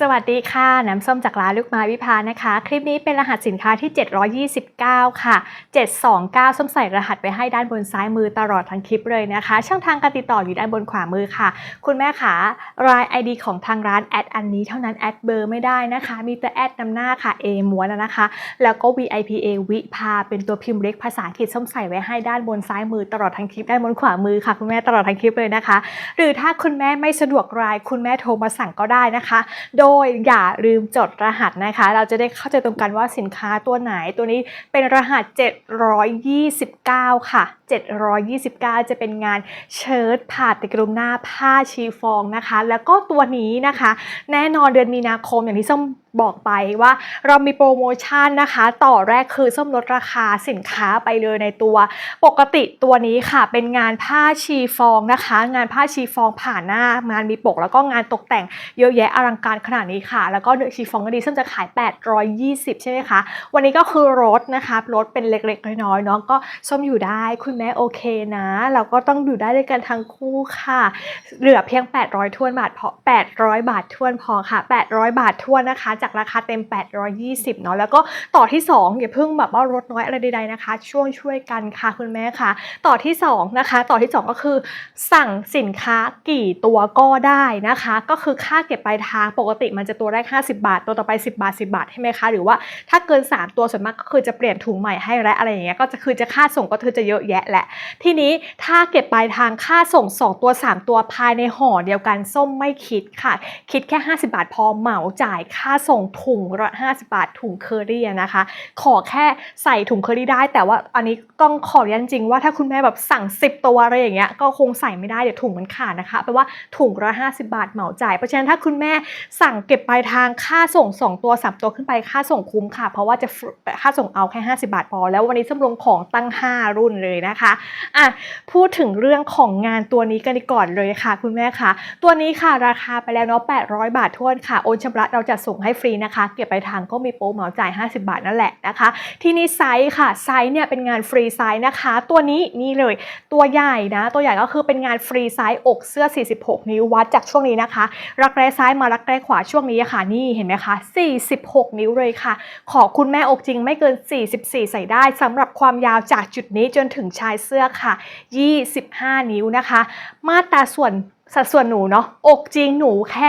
สวัสดีค่ะ น้ำส้มจากร้านลูกไม้วิพานะคะ คลิปนี้เป็นรหัสสินค้าที่ 729 ค่ะ 729 ส้มใส่รหัสไปให้ด้านบนซ้ายมือตลอดทั้งคลิปเลยนะคะ ช่องทางการติดต่ออยู่ด้านบนขวามือค่ะ คุณแม่ขาราย ID ของทางร้านแอดอันนี้เท่านั้นแอดเบอร์ไม่ได้นะคะ มีแต่แอดนำหน้าค่ะ A ม้วนนะคะ แล้วก็ VIPA วิพาเป็นตัวพิมพ์เล็กภาษาอังกฤษส้มใส่ไว้ให้ด้านบนซ้ายมือตลอดทั้งคลิปด้านบนขวามือค่ะ คุณแม่ตลอดทั้งคลิปเลยนะคะ หรือถ้าคุณแม่ไม่สะดวกราย คุณแม่โทรมาสั่งก็ได้นะคะโดยอย่าลืมจดรหัสนะคะ เราจะได้เข้าใจตรงกันว่าสินค้าตัวไหนตัวนี้เป็นรหัส 729 ค่ะ729 จะเป็นงานเชิ้ตผ่าติดกรุมหน้าผ้าชีฟองนะคะ แล้วก็ตัวนี้นะคะ แน่นอนเดือนมีนาคมอย่างที่ส้มบอกไปว่าเรามีโปรโมชั่นนะคะ ต่อแรกคือส้มลดราคาสินค้าไปเลยในตัว ปกติตัวนี้ค่ะ เป็นงานผ้าชีฟองนะคะ งานผ้าชีฟองผ่านหน้างานมีปก แล้วก็งานตกแต่งเยอะแยะอลังการขนาดนี้ค่ะ แล้วก็เนื้อชีฟองก็ดีซึ่งจะขาย 820 ใช่ไหมคะ วันนี้ก็คือลดนะคะลดเป็นเล็กๆน้อยๆเนาะก็ส้มอยู่ได้คุณแม่โอเคนะ เราก็ต้องอยู่ได้ด้วยกันทั้งคู่ค่ะ เหลือเพียง 800ทวนบาทพอ800 บาททวนพอค่ะ 800 บาททวนนะคะ จากราคาเต็ม 820เนาะแล้วก็ต่อที่ 2 อย่าเพิ่งแบบว่าลดน้อยอะไรใดๆนะคะ ช่วงช่วยกันค่ะคุณแม่ค่ะ ต่อที่ 2 นะคะ ต่อที่ 2 ก็คือ สั่งสินค้ากี่ตัวก็ได้นะคะ ก็คือค่าเก็บปลายทางปกติมันจะตัวแรก 50 บาท ตัวต่อไป 10 บาท 10 บาทใช่ไหมคะหรือว่าถ้าเกิน 3 ตัวส่วนมากก็คือจะเปลี่ยนถุงใหม่ให้และอะไรอย่างเงี้ยก็จะคือจะค่าส่งก็คือจะเยอะแยะแหละ ทีนี้ถ้าเก็บปลายทางค่าส่ง 2 ตัว 3 ตัวภายในห่อเดียวกันส้มไม่คิดค่ะ คิดแค่ 50 บาทพอเหมาจ่ายค่าส่งถุงละ50 บาทถุงเคอรี่นะคะ ขอแค่ใส่ถุงเคอรี่ได้ แต่ว่าอันนี้ต้องขอยันจริงว่าถ้าคุณแม่แบบสั่ง 10 ตัวอะไรอย่างเงี้ยก็คงใส่ไม่ได้เดี๋ยวถุงมันขาดนะคะแปลว่าถุงละ50 บาทเหมาจ่ายเพราะฉะนั้นถ้าคุณแม่สั่งเก็บปลายทางค่าส่ง 2 ตัว 3 ตัวขึ้นไปค่าส่งคุ้มค่ะ เพราะว่าจะค่าส่งเอาแค่ 50 บาทพอ แล้ววันนี้ส้มลงของตั้ง 5 รุ่นเลยนะคะอะพูดถึงเรื่องของงานตัวนี้กันก่อนเลยค่ะ คุณแม่คะตัวนี้ค่ะราคาไปแล้วเนาะ800 บาททวนค่ะโอนชำระเราจะส่งให้ฟรีนะคะ เก็บไปทางก็มีโปรเหมาจ่าย 50 บาทนั่นแหละนะคะ ที่นี่ไซส์ค่ะไซส์เนี่ยเป็นงานฟรีไซส์นะคะ ตัวนี้นี่เลยตัวใหญ่นะ ตัวใหญ่ก็คือเป็นงานฟรีไซส์อกเสื้อ 46 นิ้ววัดจากช่วงนี้นะคะ รักแร้ซ้ายมารักแร้ขวาช่วงนี้ค่ะนี่เห็นไหมคะ 46 นิ้วเลยค่ะ ขอคุณแม่อกจริงไม่เกิน 44 ใส่ได้สำหรับความยาวจากจุดนี้จนถึงชายเสื้อค่ะ 25 นิ้วนะคะ มาตราส่วนสัดส่วนหนูเนาะอกจริงหนูแค่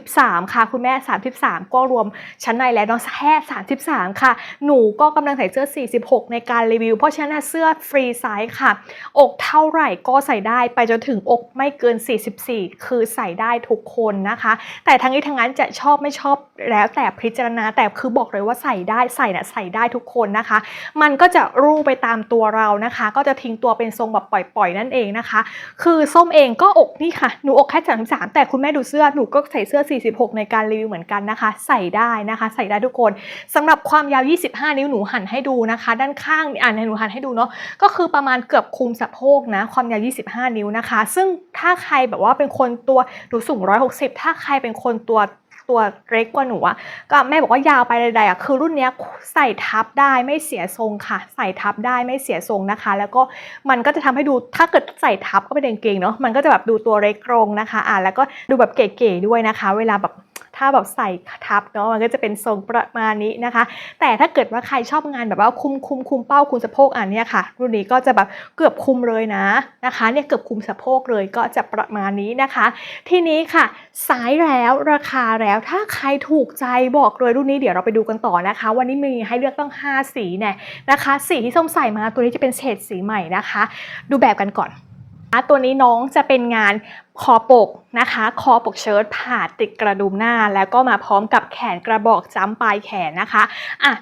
33 ค่ะ คุณแม่ 33 ก็รวมชั้นในแล้วเนาะแค่ 33 ค่ะ หนูก็กำลังใส่เสื้อ 46 ในการรีวิว เพราะฉะนั้นเสื้อฟรีไซส์ค่ะ อกเท่าไหร่ก็ใส่ได้ไปจนถึงอกไม่เกิน 44 คือใส่ได้ทุกคนนะคะ แต่ทั้งนี้ทั้งนั้นจะชอบไม่ชอบแล้วแต่พิจารณาแต่คือบอกเลยว่าใส่ได้ใส่น่ะใส่ได้ทุกคนนะคะ มันก็จะรูไปตามตัวเรานะคะ ก็จะทิ้งตัวเป็นทรงแบบปล่อยๆนั่นเองนะคะ คือส้มเองก็อกนี่ค่ะหนูอกแค่33แต่คุณแม่ดูเสื้อหนูก็ใส่เสื้อ 46 ในการรีวิวเหมือนกันนะคะ ใส่ได้นะคะ ใส่ได้ทุกคนสำหรับความยาว 25 นิ้วหนูหันให้ดูนะคะ ด้านข้างอ่านหนูหันให้ดูเนาะก็คือประมาณเกือบคุมสะโพกนะ ความยาว 25 นิ้วนะคะ ซึ่งถ้าใครแบบว่าเป็นคนตัวหนูสูง 160 ถ้าใครเป็นคนตัว ตัวเล็กกว่าหนูอะก็แม่บอกว่ายาวไปใดๆอะคือรุ่นเนี้ยใส่ทับได้ไม่เสียทรงค่ะ ใส่ทับได้ไม่เสียทรงนะคะ แล้วก็มันก็จะทำให้ดูถ้าเกิดใส่ทับก็เป็นกางเกงเนาะมันก็จะแบบดูตัวเล็กลงนะคะอ่าแล้วก็ดูแบบเก๋ๆด้วยนะคะ เวลาแบบ ถ้าแบบใส่ทับเนาะมันก็จะเป็นทรงประมาณนี้นะคะ แต่ถ้าเกิดว่าใครชอบงานแบบว่าคุมคุมคุมเป้าคุมสะโพกอันนี้ค่ะ รุ่นนี้ก็จะแบบเกือบคุมเลยนะนะคะเนี่ยเกือบคุมสะโพกเลยก็จะประมาณนี้นะคะ ทีนี้ค่ะสายแล้วราคาแล้วถ้าใครถูกใจบอกเลยรุ่นนี้เดี๋ยวเราไปดูกันต่อนะคะ วันนี้มีให้เลือกต้อง 5 สีเนี่ยนะคะ สีที่ส้มใส่มาตัวนี้จะเป็นเฉดสีใหม่นะคะ ดูแบบกันก่อนตัวนี้น้องจะเป็นงาน คอปกนะคะ คอปกเชิ้ตผ่าติดกระดุมหน้า แล้วก็มาพร้อมกับแขนกระบอกจ้ำปลายแขนนะคะอะ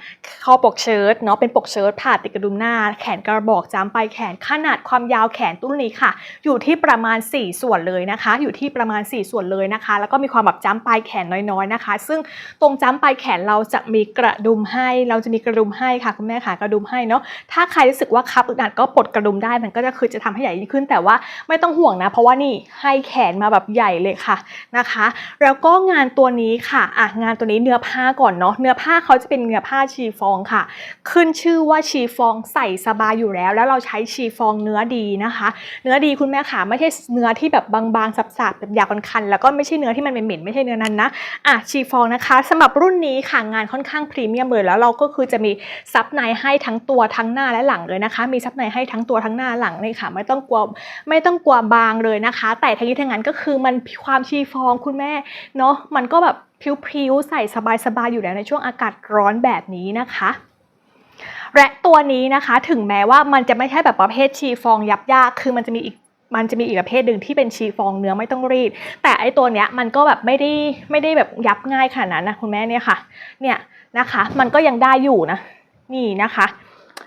คอปกเชิ้ตเนาะเป็นปกเชิ้ตผ่าติดกระดุมหน้า แขนกระบอกจ้ำปลายแขนขนาดความยาวแขนตุ้นนี้ค่ะ อยู่ที่ประมาณ 4 ส่วนเลยนะคะ อยู่ที่ประมาณ 4 ส่วนเลยนะคะ แล้วก็มีความแบบจ้ำปลายแขนน้อยๆนะคะ ซึ่งตรงจ้ำปลายแขนเราจะมีกระดุมให้ เราจะมีกระดุมให้ค่ะคุณแม่ค่ะกระดุมให้เนาะถ้าใครรู้สึกว่าคับอึดอัดก็ปลดกระดุมได้มันก็จะคือจะทำให้ใหญ่ยิ่งขึ้น แต่ว่าไม่ต้องห่วงนะ เพราะว่านี่ให้แขนมาแบบใหญ่เลยค่ะนะคะ แล้วก็งานตัวนี้ค่ะอะงานตัวนี้เนื้อผ้าก่อนเนาะเนื้อผ้าเขาจะเป็นเนื้อผ้าชีฟองค่ะ ขึ้นชื่อว่าชีฟองใส่สบายอยู่แล้ว แล้วเราใช้ชีฟองเนื้อดีนะคะ เนื้อดีคุณแม่ค่ะไม่ใช่เนื้อที่แบบบางๆสับๆแบบหยาบคันๆแล้วก็ไม่ใช่เนื้อที่มันเหม็นๆไม่ใช่เนื้อนั้นนะอะชีฟองนะคะสำหรับรุ่นนี้ค่ะงานค่อนข้างพรีเมียมเลยแล้วเราก็คือจะมีซับในให้ทั้งตัวทั้งหน้าและหลังเลยนะคะ มีซับในให้ทั้งตัวทั้งหน้าหลังเลยค่ะ ไม่ต้องกลัวไม่ต้องกลัวบางเลยนะคะ แต่ทั้งนี้ทั้งนั้นก็คือมันความชีฟองคุณแม่เนาะมันก็แบบพริ้วๆใส่สบายๆอยู่แล้วในช่วงอากาศร้อนแบบนี้นะคะและตัวนี้นะคะถึงแม้ว่ามันจะไม่ใช่แบบประเภทชีฟองยับยาก คือมันจะมีอีกมันจะมีอีกประเภทหนึ่งที่เป็นชีฟองเนื้อไม่ต้องรีด แต่ไอตัวเนี้ยมันก็แบบไม่ได้ไม่ได้แบบยับง่ายขนาดนั้นนะคุณแม่เนี่ยค่ะเนี่ยนะคะ มันก็ยังได้อยู่นะนี่นะคะ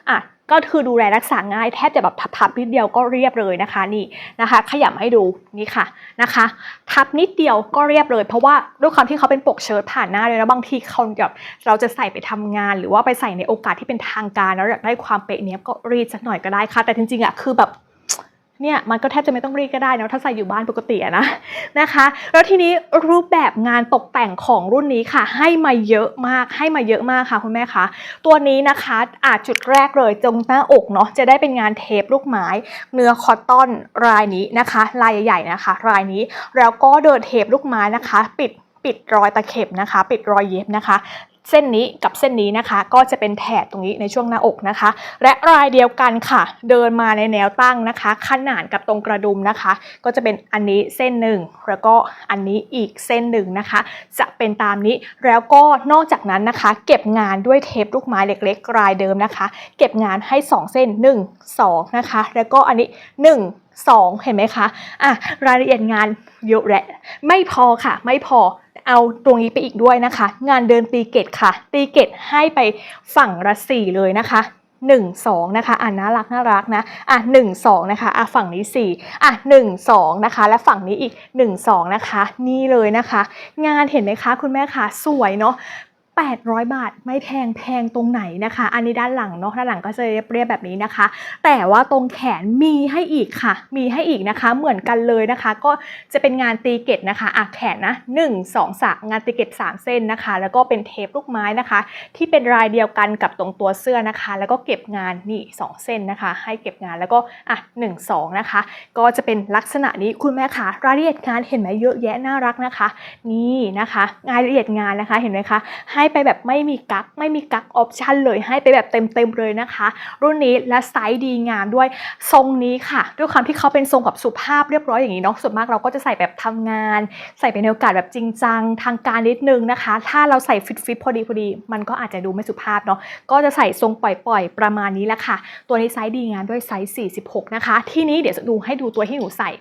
อะ ก็คือดูแลรักษาง่ายแทบจะแบบทับๆนิดเดียวก็เรียบเลยนะคะนี่นะคะ ขยำให้ดูนี่ค่ะนะคะ ทับนิดเดียวก็เรียบเลย เพราะว่าด้วยความที่เขาเป็นปกเชิ้ตผ่านหน้าเลยนะบางทีเขาแบบเราจะใส่ไปทำงาน หรือว่าไปใส่ในโอกาสที่เป็นทางการแล้วอยากได้ความเป๊ะเนี้ยก็รีดสักหน่อยก็ได้ค่ะ แต่จริงๆอะคือแบบ เนี่ยมันก็แทบจะไม่ต้องรีดก็ได้นะถ้าใส่อยู่บ้านปกติอะนะนะคะ แล้วทีนี้รูปแบบงานตกแต่งของรุ่นนี้ค่ะ ให้มาเยอะมากให้มาเยอะมากค่ะคุณแม่คะตัวนี้นะคะอาจจุดแรกเลยตรงหน้าอกเนาะจะได้เป็นงานเทปลูกไม้ เนื้อคอตตอนรายนี้นะคะ ลายใหญ่ๆนะคะ รายนี้แล้วก็เดินเทปลูกไม้นะคะ ปิดปิดรอยตะเข็บนะคะ ปิดรอยเย็บนะคะ เส้นนี้กับเส้นนี้นะคะ ก็จะเป็นแถบตรงนี้ในช่วงหน้าอกนะคะ และรายเดียวกันค่ะ เดินมาในแนวตั้งนะคะ ขนานกับตรงกระดุมนะคะ ก็จะเป็นอันนี้เส้นหนึ่งแล้วก็อันนี้อีกเส้นหนึ่งนะคะ จะเป็นตามนี้แล้วก็นอกจากนั้นนะคะ เก็บงานด้วยเทปลูกไม้เล็ก ๆ รายเดิมนะคะ เก็บงานให้ 2 เส้น 1 2 นะคะ แล้วก็อันนี้ 1 2 เห็นไหมคะอะรายละเอียดงานเยอะแหละไม่พอค่ะ ไม่พอเอาตรงนี้ไปอีกด้วยนะคะ งานเดินตีเกตค่ะ ตีเกตให้ไปฝั่งละสี่เลยนะคะ1 2นะคะอะน่ารักน่ารักนะอะ1 2นะคะอะฝั่งนี้4อะ1 2นะคะ และฝั่งนี้อีก1 2นะคะ นี่เลยนะคะ งานเห็นไหมคะ คุณแม่คะสวยเนาะ 800 บาทไม่แพงแพงตรงไหนนะคะ อันนี้ด้านหลังเนาะด้านหลังก็จะเรียบๆแบบนี้นะคะ แต่ว่าตรงแขนมีให้อีกค่ะ มีให้อีกนะคะ เหมือนกันเลยนะคะ ก็จะเป็นงานตีเกตนะคะอะแขนนะ1 2 3งานตีเกต3 เส้นนะคะ แล้วก็เป็นเทปลูกไม้นะคะ ที่เป็นรายเดียวกันกับตรงตัวเสื้อนะคะ แล้วก็เก็บงานนี่ 2 เส้นนะคะ ให้เก็บงานแล้วก็อะ1 2นะคะ ก็จะเป็นลักษณะนี้คุณแม่คะรายละเอียดงานเห็นไหมเยอะแยะน่ารักนะคะ นี่นะคะรายละเอียดงานนะคะเห็นไหมคะให้ให้ไปแบบไม่มีกักไม่มีกักออปชันเลยให้ไปแบบเต็มๆเลยนะคะ รุ่นนี้และไซส์ดีงามด้วยทรงนี้ค่ะ ด้วยความที่เขาเป็นทรงแบบสุภาพเรียบร้อยอย่างนี้เนาะส่วนมากเราก็จะใส่แบบทำงาน ใส่ไปในโอกาสแบบจริงจังทางการนิดนึงนะคะ ถ้าเราใส่ฟิตฟิตพอดีพอดีมันก็อาจจะดูไม่สุภาพเนาะก็จะใส่ทรงปล่อยๆ ประมาณนี้แหละค่ะ ตัวนี้ไซส์ดีงามด้วยไซส์46 นะคะ ที่นี้เดี๋ยวจะดูให้ดูตัวที่หนูใส่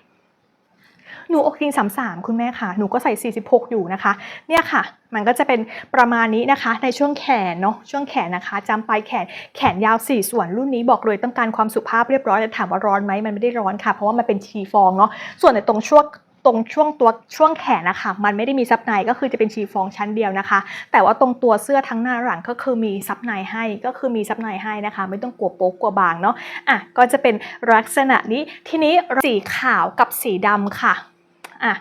หนูอกจริงสามสามคุณแม่ค่ะ หนูก็ใส่ 46 อยู่นะคะ เนี่ยค่ะ มันก็จะเป็นประมาณนี้นะคะ ในช่วงแขนเนาะ ช่วงแขนนะคะ จำปลายแขน แขนยาว 4 ส่วนรุ่นนี้บอกเลยต้องการความสุภาพเรียบร้อยแต่ถามว่าร้อนไหมมันไม่ได้ร้อนค่ะ เพราะว่ามันเป็นชีฟองเนาะ ส่วนในตรงช่วง ตรงช่วงตัวช่วงแขนนะคะมันไม่ได้มีซับในก็คือจะเป็นชีฟองชั้นเดียวนะคะ แต่ว่าตรงตัวเสื้อทั้งหน้าหลังก็คือมีซับในให้ก็คือมีซับในให้นะคะ ไม่ต้องกลัวโป๊กกลัวบางเนาะอะก็จะเป็นลักษณะนี้ทีนี้สีขาวกับสีดำค่ะ อะ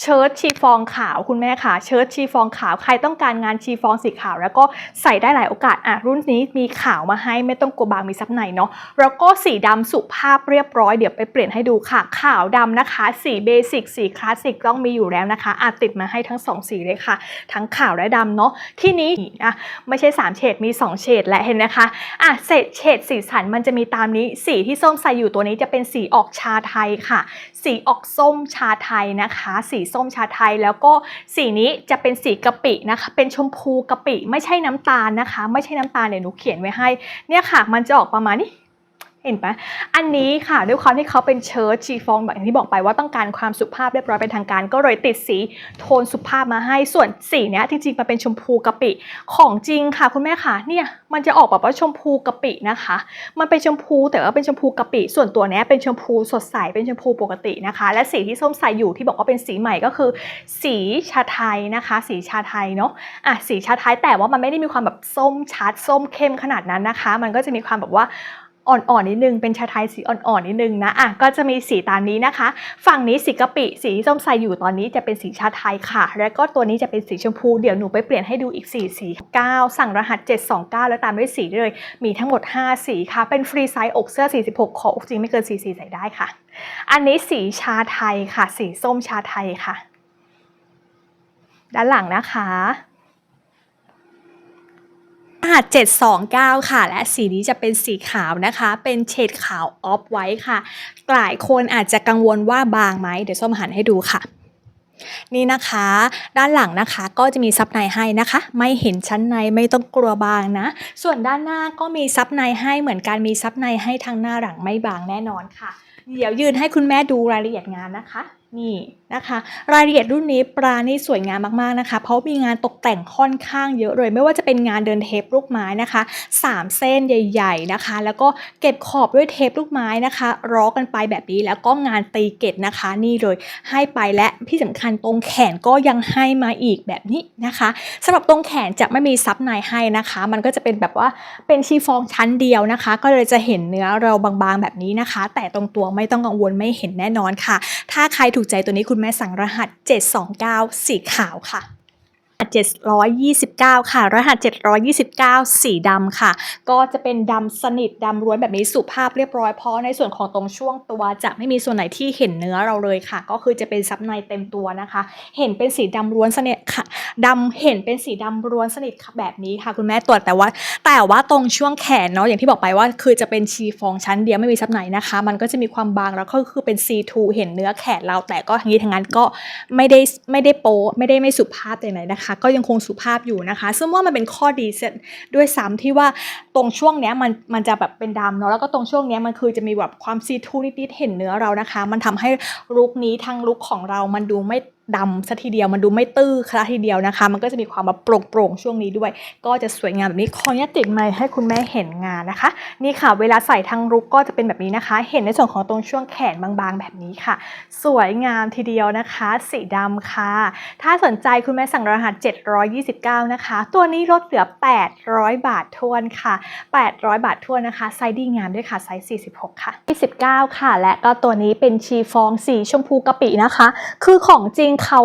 เชิ้ตชีฟองขาวคุณแม่ค่ะ เชิ้ตชีฟองขาวใครต้องการงานชีฟองสีขาว แล้วก็ใส่ได้หลายโอกาสอะรุ่นนี้มีขาวมาให้ไม่ต้องกลัวบางมีซับในเนาะแล้วก็สีดำสุภาพเรียบร้อยเดี๋ยวไปเปลี่ยนให้ดูค่ะขาวดำนะคะ สีเบสิกสีคลาสสิกต้องมีอยู่แล้วนะคะอาจติดมาให้ทั้งสองสีเลยค่ะ ทั้งขาวและดำเนาะที่นี้อะไม่ใช่ 3 เฉดมี 2 เฉดและเห็นนะคะอะเศษเฉดสีสันมันจะมีตามนี้สีที่ส้มใส่อยู่ตัวนี้จะเป็นสีออกชาไทยค่ะ สีออกส้มชาไทยนะคะ สีส้มชาไทยแล้วก็สีนี้จะเป็นสีกะปินะคะ เป็นชมพูกะปิไม่ใช่น้ำตาลนะคะ ไม่ใช่น้ำตาลเดี๋ยวหนูเขียนไว้ให้ เนี่ยค่ะมันจะออกประมาณนี้ เห็นปะอันนี้ค่ะด้วยความที่เขาเป็นเชิ้ตชีฟองแบบอย่างที่บอกไปว่าต้องการความสุภาพเรียบร้อยเป็นทางการ ก็เลยติดสีโทนสุภาพมาให้ส่วนสีเนี้ยจริงๆมันเป็นชมพูกะปิของจริงค่ะคุณแม่ค่ะเนี่ยมันจะออกแบบว่าชมพูกะปินะคะ มันเป็นชมพูแต่ว่าเป็นชมพูกะปิส่วนตัวเนี้ยเป็นชมพูสดใสเป็นชมพูปกตินะคะ และสีที่ส้มใส่อยู่ที่บอกว่าเป็นสีใหม่ก็คือ สีชาไทยนะคะ สีชาไทยเนาะอะสีชาไทยแต่ว่ามันไม่ได้มีความแบบส้มชัดส้มเข้มขนาดนั้นนะคะ มันก็จะมีความแบบว่า อ่อนๆนิดนึงเป็นชาไทยสีอ่อนๆนิดนึงนะอะก็จะมีสีตามนี้นะคะ ฝั่งนี้สีกะปิสีที่ส้มใส่อยู่ตอนนี้จะเป็นสีชาไทยค่ะ แล้วก็ตัวนี้จะเป็นสีชมพูเดี๋ยวหนูไปเปลี่ยนให้ดูอีก 4 สี 9 สั่งรหัส 729 แล้วตามด้วยสีเลย มีทั้งหมด 5 สีค่ะ เป็นฟรีไซส์อกเสื้อ 46 ขออกจริงไม่เกิน4สีใส่ได้ค่ะ อันนี้สีชาไทยค่ะ สีส้มชาไทยค่ะ ด้านหลังนะคะ หัส 729 ค่ะ และสีนี้จะเป็นสีขาวนะคะ เป็นเฉดขาวออฟไว้ค่ะ หลายคนอาจจะกังวลว่าบางไหม เดี๋ยวส้มหันให้ดูค่ะ นี่นะคะ ด้านหลังนะคะก็จะมีซับในให้นะคะ ไม่เห็นชั้นในไม่ต้องกลัวบางนะ ส่วนด้านหน้าก็มีซับในให้เหมือนกันมีซับในให้ทั้งหน้าหลังไม่บางแน่นอนค่ะ เดี๋ยวยืนให้คุณแม่ดูรายละเอียดงานนะคะ นี่นะคะรายละเอียดรุ่นนี้ปรานี่สวยงามมากๆนะคะ เพราะมีงานตกแต่งค่อนข้างเยอะเลย ไม่ว่าจะเป็นงานเดินเทปลูกไม้นะคะ 3 เส้นใหญ่ ๆนะคะ แล้วก็เก็บขอบด้วยเทปลูกไม้นะคะร้อกันไปแบบนี้แล้วก็งานตีเกตนะคะ นี่เลยให้ไปและที่สำคัญตรงแขนก็ยังให้มาอีกแบบนี้นะคะสำหรับตรงแขนจะไม่มีซับในให้นะคะ มันก็จะเป็นแบบว่าเป็นชีฟองชั้นเดียวนะคะ ก็เลยจะเห็นเนื้อเราบางๆแบบนี้นะคะ แต่ตรงตัวไม่ต้องกังวลไม่เห็นแน่นอนค่ะ ถ้าใครถูกใจตัวนี้คุณแม่สั่งรหัส 729 สีขาวค่ะ 729 ค่ะ รหัส 729 สีดำค่ะ ก็จะเป็นดำสนิทดำล้วนแบบนี้สุภาพเรียบร้อยเพราะในส่วนของตรงช่วงตัวจะไม่มีส่วนไหนที่เห็นเนื้อเราเลยค่ะ ก็คือจะเป็นซับในเต็มตัวนะคะ เห็นเป็นสีดำล้วนสนิทค่ะดำเห็นเป็นสีดำล้วนสนิทค่ะแบบนี้ค่ะ คุณแม่ตรวจแต่ว่า แต่ว่าตรงช่วงแขนเนาะอย่างที่บอกไปว่า คือจะเป็นชีฟองชั้นเดียวไม่มีซับในนะคะ มันก็จะมีความบางแล้วก็คือเป็น C2 เห็นเนื้อแขนเราแต่ก็ทั้งนี้ทั้งนั้นก็ไม่ได้ไม่ได้โป๊ไม่ได้ไม่สุภาพแต่ไหนนะคะก็ยังคงสุภาพอยู่นะคะ ซึ่งว่ามันเป็นข้อดีเสร็จด้วยซ้ำที่ว่าตรงช่วงเนี้ยมันมันจะแบบเป็นดำเนาะแล้วก็ตรงช่วงเนี้ยมันคือจะมีแบบความซีทูนิดๆเห็นเนื้อเรานะคะ มันทำให้ลุคนี้ทั้งลุคของเรามันดูไม่ ดำซะทีเดียวมันดูไม่ตื้อคละทีเดียวนะคะ มันก็จะมีความแบบโปร่งๆช่วงนี้ด้วย ก็จะสวยงามแบบนี้ขออนุญาตติดไมค์ให้คุณแม่เห็นงานนะคะ นี่ค่ะ เวลาใส่ทั้งลุกก็จะเป็นแบบนี้นะคะ เห็นในส่วนของตรงช่วงแขนบางๆ แบบนี้ค่ะ สวยงามทีเดียวนะคะ สีดำค่ะ ถ้าสนใจคุณแม่สั่งรหัส 729 นะคะ ตัวนี้ลดเหลือ 800 บาททวนค่ะ 800 บาททวนนะคะไซส์ดีงามด้วยค่ะไซส์46 ค่ะ29 ค่ะ และก็ตัวนี้เป็นชีฟองสีชมพูกะปินะคะ คือของจริงเขา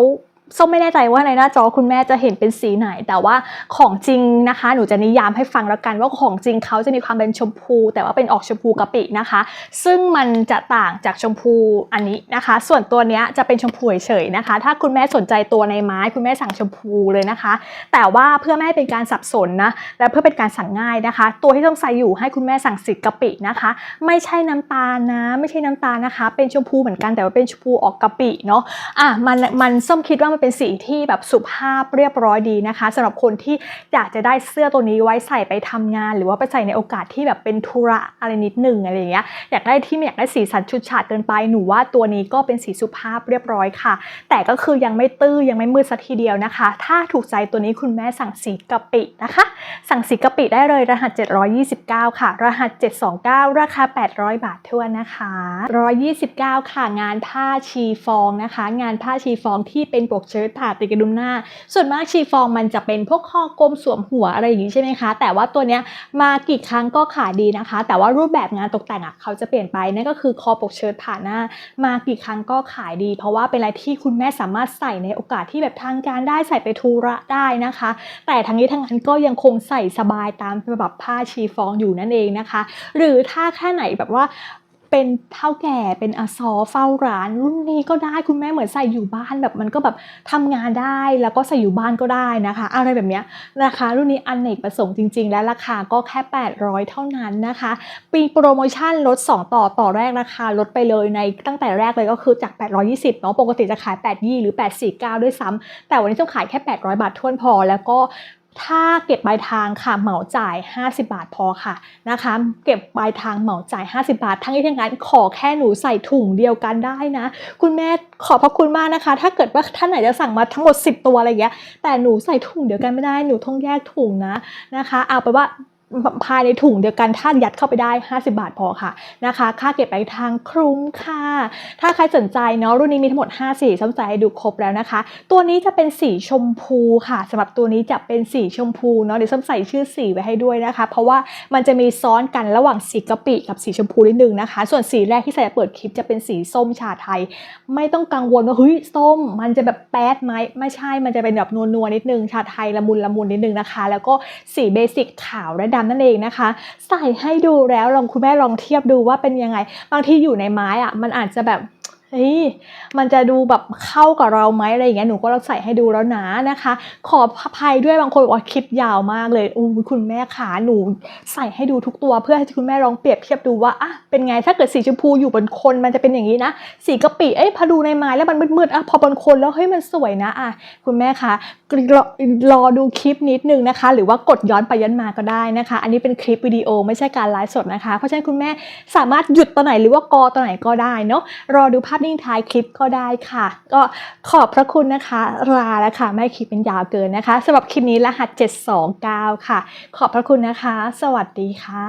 ส้มไม่แน่ใจว่าในหน้าจอคุณแม่จะเห็นเป็นสีไหน แต่ว่าของจริงนะคะ หนูจะนิยามให้ฟังแล้วกันว่าของจริงเขาจะมีความเป็นชมพู แต่ว่าเป็นออกชมพูกะปินะคะ ซึ่งมันจะต่างจากชมพูอันนี้นะคะ ส่วนตัวเนี้ยจะเป็นชมพูเฉยๆนะคะ ถ้าคุณแม่สนใจตัวในไม้ คุณแม่สั่งชมพูเลยนะคะ แต่ว่าเพื่อไม่ให้เป็นการสับสนนะและเพื่อเป็นการสั่งง่ายนะคะ ตัวที่ต้องใส่อยู่ให้คุณแม่สั่งสีกะปินะคะ ไม่ใช่น้ำตาลนะ ไม่ใช่น้ำตาลนะคะ เป็นชมพูเหมือนกันแต่ว่าเป็นชมพูออกกะปิเนาะอะมันมันส้มคิดว่ามันเป็นสีที่แบบสุภาพเรียบร้อยดีนะคะสำหรับคนที่อยากจะได้เสื้อตัวนี้ไว้ใส่ไปทำงาน หรือว่าไปใส่ในโอกาสที่แบบเป็นธุระอะไรนิดหนึ่งอะไรอย่างเงี้ยอยากได้ที่ไม่อยากได้สีสันชุดฉาดเกินไปหนูว่าตัวนี้ก็เป็นสีสุภาพเรียบร้อยค่ะ แต่ก็คือยังไม่ตื้อยังไม่มืดสักทีเดียวนะคะ ถ้าถูกใจตัวนี้คุณแม่สั่งสีกะปินะคะ สั่งสีกะปิได้เลยรหัส 729 ค่ะ รหัส 729 ราคา 800 บาททวนนะคะ 129 ค่ะ งานผ้าชีฟองนะคะ งานผ้าชีฟองที่เป็นปกเชิ้ตผ่าติดกระดุมหน้า ส่วนมากชีฟองมันจะเป็นพวกข้อกลมสวมหัวอะไรอย่างนี้ใช่ไหมคะ แต่ว่าตัวเนี้ยมากี่ครั้งก็ขายดีนะคะ แต่ว่ารูปแบบงานตกแต่งอะเขาจะเปลี่ยนไปนั่นก็คือคอปกเชิ้ตผ่าหน้า มากี่ครั้งก็ขายดี เพราะว่าเป็นอะไรที่คุณแม่สามารถใส่ในโอกาสที่แบบทางการได้ใส่ไปธุระได้นะคะ แต่ทั้งนี้ทั้งนั้นก็ยังคงใส่สบายตามแบบผ้าชีฟองอยู่นั่นเองนะคะ หรือถ้าแค่ไหนแบบว่า เป็นเท่าแก่เป็นอาซอเฝ้าร้าน รุ่นนี้ก็ได้คุณแม่เหมือนใส่อยู่บ้านแบบมันก็แบบทำงานได้แล้วก็ใส่อยู่บ้านก็ได้นะคะ อะไรแบบเนี้ยนะคะรุ่นนี้อันเนกประสงค์จริง ๆ และราคาก็แค่ 800 เท่านั้นนะคะ ปีโปรโมชั่นลด 2 ต่อต่อแรกราคาลดไปเลยในตั้งแต่แรกเลยก็คือจาก 820เนาะปกติจะขาย8ยี่หรือ 849 ด้วยซ้ำแต่วันนี้ต้องขายแค่ 800 บาททวนพอ แล้วก็ ถ้าเก็บปลายทางค่ะเหมาจ่าย 50 บาทพอค่ะนะคะ เก็บปลายทางเหมาจ่าย 50 บาท ทั้งนี้ทั้งนั้นขอแค่หนูใส่ถุงเดียวกันได้นะ คุณแม่ขอบพระคุณมากนะคะ ถ้าเกิดว่าท่านไหนจะสั่งมาทั้งหมด 10 ตัวอะไรอย่างเงี้ยแต่หนูใส่ถุงเดียวกันไม่ได้หนูต้องแยกถุงนะนะคะ เอาไปว่า ภายในถุงเดียวกันถ้ายัดเข้าไปได้ 50 บาทพอค่ะนะคะ ค่าเก็บไปทางคลุ้มค่ะ ถ้าใครสนใจเนาะรุ่นนี้มีทั้งหมด 5 สีส้มใสให้ดูครบแล้วนะคะ ตัวนี้จะเป็นสีชมพูค่ะสำหรับตัวนี้จะเป็นสีชมพูเนาะเดี๋ยวส้มใส่ชื่อสีไว้ให้ด้วยนะคะ เพราะว่ามันจะมีซ้อนกันระหว่างสีกะปิกับสีชมพูนิดนึงนะคะ ส่วนสีแรกที่ใส่เปิดคลิปจะเป็นสีส้มชาไทย ไม่ต้องกังวลว่าเฮ้ยส้ม มันจะแบบแป๊ดไหมไม่ใช่มันจะเป็นแบบนัวๆนิดนึงชาไทยละมุนละมุนนิดนึงนะคะ แล้วก็สีเบสิกขาวและดำนั่นเองนะคะ ใส่ให้ดูแล้วลองคุณแม่ลองเทียบดูว่าเป็นยังไง บางทีอยู่ในไม้อะมันอาจจะแบบ เฮ้ยมันจะดูแบบเข้ากับเราไหมอะไรอย่างเงี้ยหนูก็ลองใส่ให้ดูแล้วนะนะคะ ขออภัยด้วยบางคนบอกว่าคลิปยาวมากเลยอู้คุณแม่ขาหนูใส่ให้ดูทุกตัวเพื่อให้คุณแม่ลองเปรียบเทียบดูว่าอะเป็นไงถ้าเกิดสีชมพูอยู่บนคนมันจะเป็นอย่างนี้นะ สีกะปิเอ้ยพอดูในไม้แล้วมันมืดๆอะพอบนคนแล้วเฮ้ยมันสวยนะอะคุณแม่คะรอรอดูคลิปนิดนึงนะคะ หรือว่ากดย้อนไปย้อนมาก็ได้นะคะ อันนี้เป็นคลิปวิดีโอไม่ใช่การไลฟ์สดนะคะ เพราะฉะนั้นคุณแม่สามารถหยุดตอนไหนหรือว่ากอตอนไหนก็ได้เนาะรอดูภาพนิ่งท้ายคลิปก็ได้ค่ะ ก็ขอบพระคุณนะคะลาแล้วค่ะไม่คลิปเป็นยาวเกินนะคะสำหรับคลิปนี้รหัส 729 ค่ะ ขอบพระคุณนะคะ สวัสดีค่ะ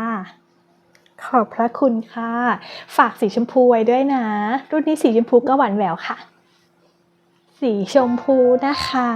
ขอบพระคุณค่ะ ฝากสีชมพูไว้ด้วยนะ รุ่นนี้สีชมพูก็หวานแหววค่ะ สีชมพูนะคะ